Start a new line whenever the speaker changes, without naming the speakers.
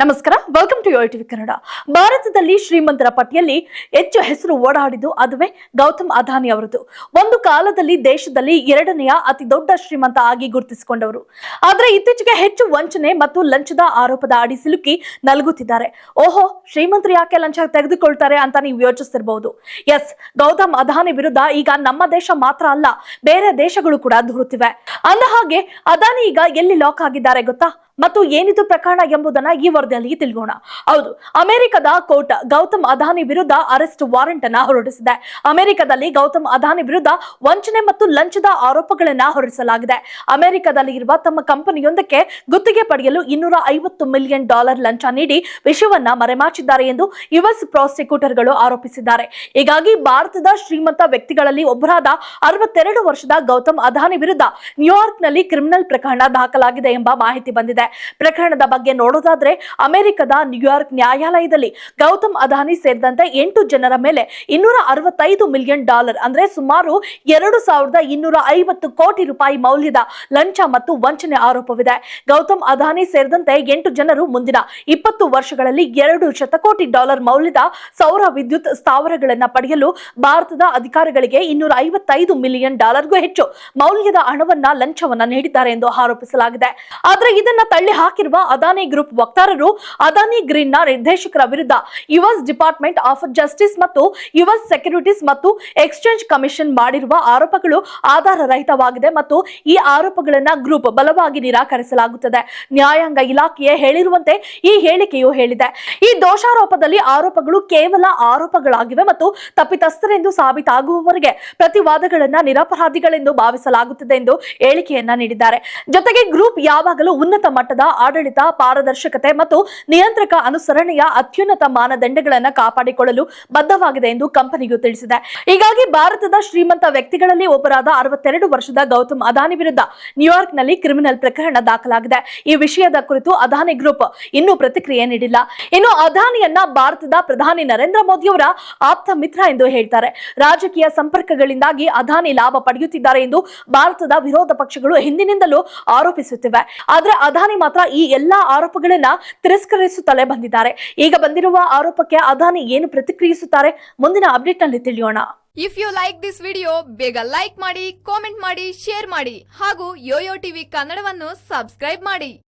ನಮಸ್ಕಾರ. Welcome to TV Kannada ಭಾರತದಲ್ಲಿ ಶ್ರೀಮಂತರ ಪಟ್ಟಿಯಲ್ಲಿ ಹೆಚ್ಚು ಹೆಸರು ಓಡಾಡಿದ್ದು ಅದುವೇ ಗೌತಮ್ ಅದಾನಿ ಅವರದು. ಒಂದು ಕಾಲದಲ್ಲಿ ದೇಶದಲ್ಲಿ ಎರಡನೆಯ ಅತಿ ದೊಡ್ಡ ಶ್ರೀಮಂತ ಆಗಿ ಗುರುತಿಸಿಕೊಂಡವರು. ಆದರೆ ಇತ್ತೀಚೆಗೆ ಹೆಚ್ಚು ವಂಚನೆ ಮತ್ತು ಲಂಚದ ಆರೋಪದ ಅಡಿ ಸಿಲುಕಿ ನಲಗುತ್ತಿದ್ದಾರೆ. ಓಹೋ, ಶ್ರೀಮಂತರು ಯಾಕೆ ಲಂಚ ತೆಗೆದುಕೊಳ್ತಾರೆ ಅಂತ ನೀವು ಯೋಚಿಸ್ತಿರಬಹುದು ಎಸ್ ಗೌತಮ್ ಅದಾನಿ ವಿರುದ್ಧ ಈಗ ನಮ್ಮ ದೇಶ ಮಾತ್ರ ಅಲ್ಲ, ಬೇರೆ ದೇಶಗಳು ಕೂಡ ದೂರುತ್ತಿವೆ. ಅಂದ ಹಾಗೆ ಅದಾನಿ ಈಗ ಎಲ್ಲಿ ಲಾಕ್ ಆಗಿದ್ದಾರೆ ಗೊತ್ತಾ? ಮತ್ತು ಏನಿದು ಪ್ರಕರಣ ಎಂಬುದನ್ನ ಈ ವರದಿಯಲ್ಲಿ ತಿಳಿಯೋಣ ಹೌದು, ಅಮೆರಿಕದ ಕೋರ್ಟ್ ಗೌತಮ್ ಅದಾನಿ ವಿರುದ್ಧ ಅರೆಸ್ಟ್ ವಾರೆಂಟ್ ಅನ್ನ ಹೊರಡಿಸಿದೆ. ಅಮೆರಿಕದಲ್ಲಿ ಗೌತಮ್ ಅದಾನಿ ವಿರುದ್ಧ ವಂಚನೆ ಮತ್ತು ಲಂಚದ ಆರೋಪಗಳನ್ನ ಹೊರಡಿಸಲಾಗಿದೆ. ಅಮೆರಿಕದಲ್ಲಿ ಇರುವ ತಮ್ಮ ಕಂಪನಿಯೊಂದಕ್ಕೆ ಗುತ್ತಿಗೆ ಪಡೆಯಲು ಇನ್ನೂರ ಐವತ್ತು ಮಿಲಿಯನ್ ಡಾಲರ್ ಲಂಚ ನೀಡಿ ವಿಷಯವನ್ನ ಮರೆಮಾಚಿದ್ದಾರೆ ಎಂದು ಯುಎಸ್ ಪ್ರಾಸಿಕ್ಯೂಟರ್ಗಳು ಆರೋಪಿಸಿದ್ದಾರೆ. ಹೀಗಾಗಿ ಭಾರತದ ಶ್ರೀಮಂತ ವ್ಯಕ್ತಿಗಳಲ್ಲಿ ಒಬ್ಬರಾದ ಅರವತ್ತೆರಡು ವರ್ಷದ ಗೌತಮ್ ಅದಾನಿ ವಿರುದ್ಧ ನ್ಯೂಯಾರ್ಕ್ನಲ್ಲಿ ಕ್ರಿಮಿನಲ್ ಪ್ರಕರಣ ದಾಖಲಾಗಿದೆ ಎಂಬ ಮಾಹಿತಿ ಬಂದಿದೆ. ಪ್ರಕರಣದ ಬಗ್ಗೆ ನೋಡೋದಾದ್ರೆ ಅಮೆರಿಕದ ನ್ಯೂಯಾರ್ಕ್ ನ್ಯಾಯಾಲಯದಲ್ಲಿ ಗೌತಮ್ ಅದಾನಿ ಸೇರಿದಂತೆ ಎಂಟು ಜನರ ಮೇಲೆ ಇನ್ನೂರ ಅರವತ್ತೈದು ಮಿಲಿಯನ್ ಡಾಲರ್ ಅಂದ್ರೆ ಸುಮಾರು ಎರಡು ಸಾವಿರದ ಇನ್ನೂರ ಐವತ್ತು ಕೋಟಿ ರೂಪಾಯಿ ಮೌಲ್ಯದ ಲಂಚ ಮತ್ತು ವಂಚನೆ ಆರೋಪವಿದೆ. ಗೌತಮ್ ಅದಾನಿ ಸೇರಿದಂತೆ ಎಂಟು ಜನರು ಮುಂದಿನ ಇಪ್ಪತ್ತು ವರ್ಷಗಳಲ್ಲಿ ಎರಡು ಶತಕೋಟಿ ಡಾಲರ್ ಮೌಲ್ಯದ ಸೌರ ವಿದ್ಯುತ್ ಸ್ಥಾವರಗಳನ್ನು ಪಡೆಯಲು ಭಾರತದ ಅಧಿಕಾರಿಗಳಿಗೆ ಇನ್ನೂರ ಐವತ್ತೈದು ಮಿಲಿಯನ್ ಡಾಲರ್ಗೂ ಹೆಚ್ಚು ಮೌಲ್ಯದ ಹಣವನ್ನ ಲಂಚವನ್ನ ನೀಡಿದ್ದಾರೆ ಎಂದು ಆರೋಪಿಸಲಾಗಿದೆ. ಆದರೆ ಇದನ್ನ ತಳ್ಳಿ ಹಾಕಿರುವ ಅದಾನಿ ಗ್ರೂಪ್ ವಕ್ತಾರರು ಅದಾನಿ ಗ್ರೀನ್ ನಿರ್ದೇಶಕರ ವಿರುದ್ಧ ಯುಎಸ್ ಡಿಪಾರ್ಟ್ಮೆಂಟ್ ಆಫ್ ಜಸ್ಟಿಸ್ ಮತ್ತು ಯುಎಸ್ ಸೆಕ್ಯೂರಿಟೀಸ್ ಮತ್ತು ಎಕ್ಸ್ಚೇಂಜ್ ಕಮಿಷನ್ ಮಾಡಿರುವ ಆರೋಪಗಳು ಆಧಾರ ರಹಿತವಾಗಿದೆ ಮತ್ತು ಈ ಆರೋಪಗಳನ್ನ ಗ್ರೂಪ್ ಬಲವಾಗಿ ನಿರಾಕರಿಸಲಾಗುತ್ತದೆ. ನ್ಯಾಯಾಂಗ ಇಲಾಖೆಯೇ ಹೇಳಿರುವಂತೆ ಈ ಹೇಳಿಕೆಯು ಹೇಳಿದೆ. ಈ ದೋಷಾರೋಪದಲ್ಲಿ ಆರೋಪಗಳು ಕೇವಲ ಆರೋಪಗಳಾಗಿವೆ ಮತ್ತು ತಪ್ಪಿತಸ್ಥರೆಂದು ಸಾಬೀತಾಗುವವರೆಗೆ ಪ್ರತಿವಾದಗಳನ್ನ ನಿರಪರಾಧಿಗಳೆಂದು ಭಾವಿಸಲಾಗುತ್ತದೆ ಎಂದು ಹೇಳಿಕೆಯನ್ನ ನೀಡಿದ್ದಾರೆ. ಜೊತೆಗೆ ಗ್ರೂಪ್ ಯಾವಾಗಲೂ ಉನ್ನತ ಮಟ್ಟದ ಆಡಳಿತ, ಪಾರದರ್ಶಕತೆ ಮತ್ತು ನಿಯಂತ್ರಕ ಅನುಸರಣೆಯ ಅತ್ಯುನ್ನತ ಮಾನದಂಡಗಳನ್ನು ಕಾಪಾಡಿಕೊಳ್ಳಲು ಬದ್ಧವಾಗಿದೆ ಎಂದು ಕಂಪನಿಯು ತಿಳಿಸಿದೆ. ಹೀಗಾಗಿ ಭಾರತದ ಶ್ರೀಮಂತ ವ್ಯಕ್ತಿಗಳಲ್ಲಿ ಒಬ್ಬರಾದ ಅರವತ್ತೆರಡು ವರ್ಷದ ಗೌತಮ್ ಅದಾನಿ ವಿರುದ್ಧ ನ್ಯೂಯಾರ್ಕ್ನಲ್ಲಿ ಕ್ರಿಮಿನಲ್ ಪ್ರಕರಣ ದಾಖಲಾಗಿದೆ. ಈ ವಿಷಯದ ಕುರಿತು ಅದಾನಿ ಗ್ರೂಪ್ ಇನ್ನೂ ಪ್ರತಿಕ್ರಿಯೆ ನೀಡಿಲ್ಲ. ಇನ್ನು ಅದಾನಿಯನ್ನ ಭಾರತದ ಪ್ರಧಾನಿ ನರೇಂದ್ರ ಮೋದಿಯವರ ಆಪ್ತ ಮಿತ್ರ ಎಂದು ಹೇಳ್ತಾರೆ. ರಾಜಕೀಯ ಸಂಪರ್ಕಗಳಿಂದಾಗಿ ಅದಾನಿ ಲಾಭ ಪಡೆಯುತ್ತಿದ್ದಾರೆ ಎಂದು ಭಾರತದ ವಿರೋಧ ಪಕ್ಷಗಳು ಹಿಂದಿನಿಂದಲೂ ಆರೋಪಿಸುತ್ತಿವೆ. ಆದ್ರೆ ಅದಾನಿ ಮಾತ್ರ ಈ ಎಲ್ಲಾ ಆರೋಪಗಳನ್ನ ತಿರಸ್ಕರಿಸುತ್ತಲೇ ಬಂದಿದ್ದಾರೆ. ಈಗ ಬಂದಿರುವ ಆರೋಪಕ್ಕೆ ಅದಾನಿ ಏನು ಪ್ರತಿಕ್ರಿಯಿಸುತ್ತಾರೆ ಮುಂದಿನ ಅಪ್ಡೇಟ್ನಲ್ಲಿ ತಿಳಿಯೋಣ.
If you like this video ಬೇಗ ಲೈಕ್ ಮಾಡಿ ಕಾಮೆಂಟ್ ಮಾಡಿ ಶೇರ್ ಮಾಡಿ ಹಾಗೂ ಯೋಯೋ ಟಿವಿ ಕನ್ನಡವನ್ನು ಸಬ್ಸ್ಕ್ರೈಬ್ ಮಾಡಿ.